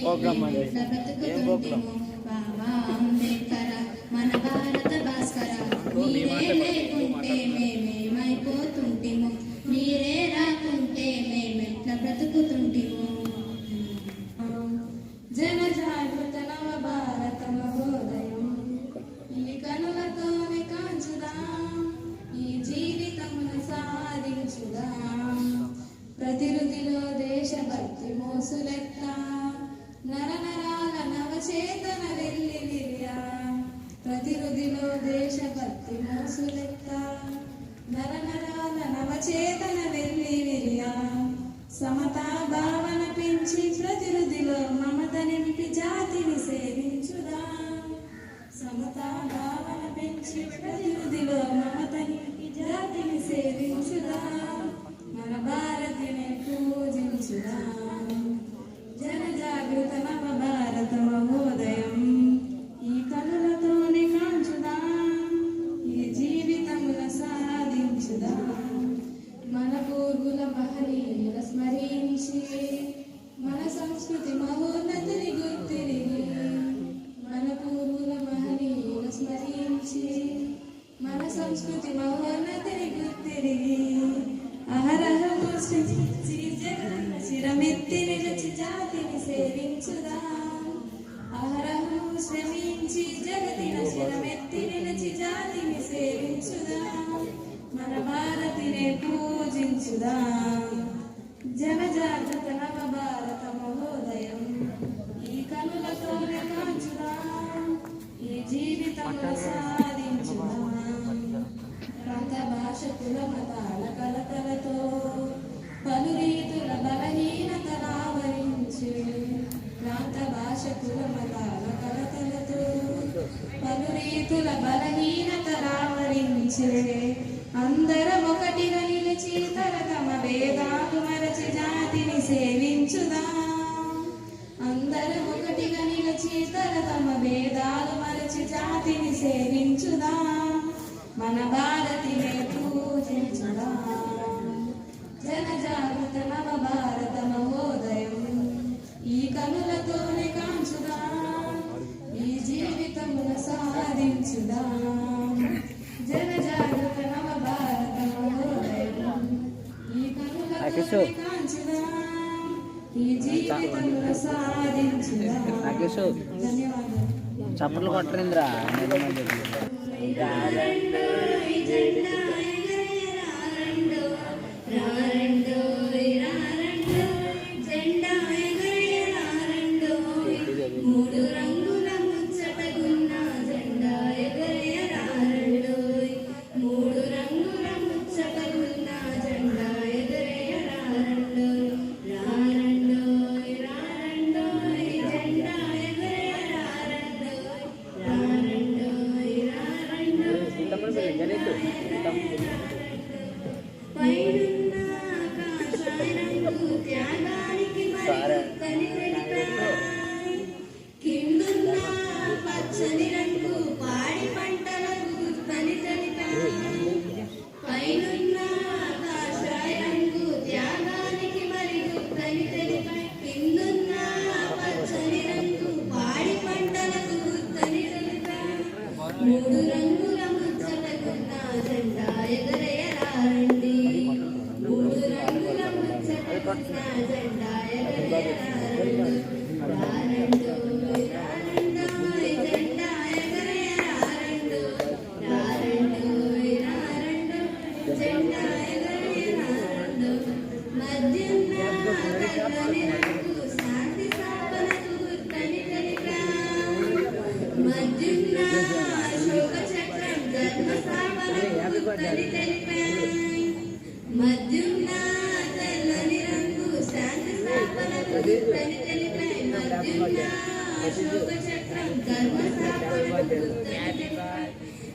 Programme అండి? ఏం programme? భక్తి మూసులెత్త నర నరాల నవచేతన వెళ్ళి విరియా. సమతా భావన పెంచి ప్రతిరుదిలో మమత నింపి జాతిని సేవించుదా. సమతా భావన పెంచి ప్రతిరుదిలో మమత నింపి జాతిని సేవించుదా. మన భారతినే పూజించుదా. జనజాత విడిచి తమ భేదాలు మరచి జాతిని సేవించుదా మన భారతినే పూజించుదా జనజాగృత నవ భారత మహోదయం ఈ కనులతోనే కాంచుదా ఈ జీవితమున సాధించుదా జనజాగృత నవ భారత మహోదయం ఈ కనులతోనే నాగేశ్వర్ చప్పట్లు కొట్టరింద్రా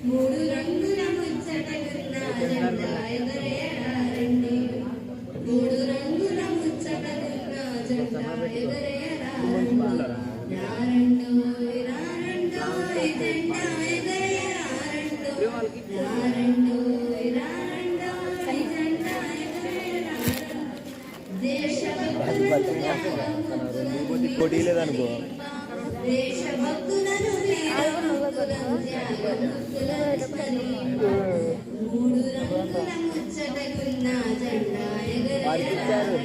మూడు రంగుల ముచ్చట జెండా ఎగరేయారండి మూడు రంగుల ముచ్చటగున్న జెండా ఎగరేయారండి రారండు రారండు జెండా ఎగరేయారండు రారండు రారండు జెండా ఎగరేయారండు దేశభక్తులను మూడు రంగుల ముచ్చటకున్న జెండా వాడికిచ్చారు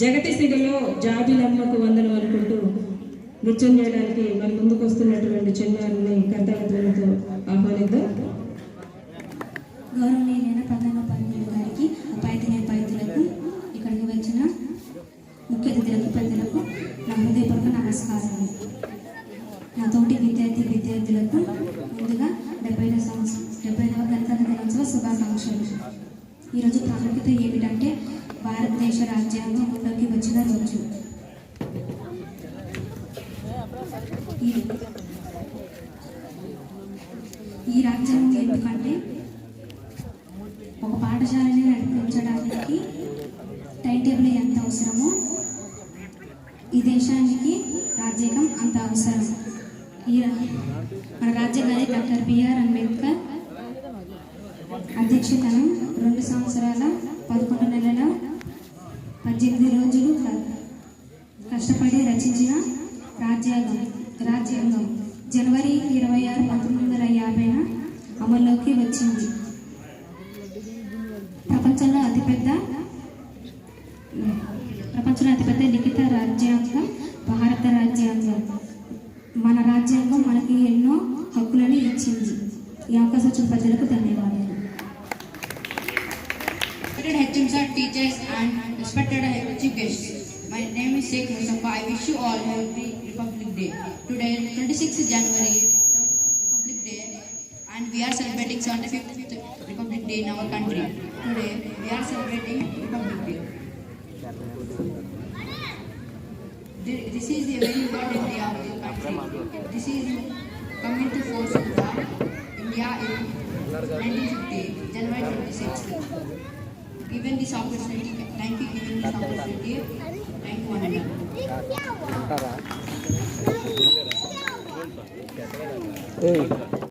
జగతి స్థితిలో జాబిలమ్మకు నృత్యం చేయడానికి మరి ముందుకు వస్తున్నటువంటి చిన్నారిని కర్తవ్యతో ఆహ్వానిద్దాం. గౌరవనీయులైన ప్రధానోపాధ్యాయులు గారికి అపాయతని అపాయతులకు ఇక్కడికి వచ్చిన ముఖ్య అతిథులకు పెద్దలకు నా హృదయపూర్వక నమస్కారాలు. నా తోటి విద్యార్థి విద్యార్థులకు ముందుగా డెబ్బై ఐదవ సంవత్సరం డెబ్బై ఐదవ గణతంత్ర దినోత్సవ శుభాకాంక్షలు. ఈరోజు ప్రాముఖ్యత ఏమిటంటే భారతదేశ రాజ్యాంగం అమల్లోకి వచ్చిన రోజు. ఈ దేశానికి రాజ్యాంగం అంత అవసరం. ఈ మన రాజ్యాంగాన్ని డాక్టర్ బిఆర్ అంబేద్కర్ అధ్యక్షతన రెండు సంవత్సరాల పదకొండు నెలల పద్దెనిమిది రోజులు కష్టపడి రచించిన రాజ్యాంగం రాజ్యాంగం జనవరి ఇరవై ఆరు పంతొమ్మిది వందల యాభైన అమల్లోకి వచ్చింది. ప్రపంచంలో అతిపెద్ద ప్రపంచంలో అతిపెద్ద లిఖిత రాజ్యాంగం భారత రాజ్యాంగం మన రాజ్యాంగం మనకి ఎన్నో హక్కులను ఇచ్చింది ఈ అవకాశం వచ్చిన ప్రజలకు ధన్యవాదాలు teachers and respected chief guests. My name is Sheikh Mustafa. I wish you all happy Republic Day. Today, 26th January, Republic Day, and we are celebrating 75th Republic Day in our country. Today, we are celebrating Republic Day. This is a very good India of the country. This is coming to force in the India in 1950, January 26. Given this opportunity, thank you for giving this opportunity. Thank you, Ananda. Hey.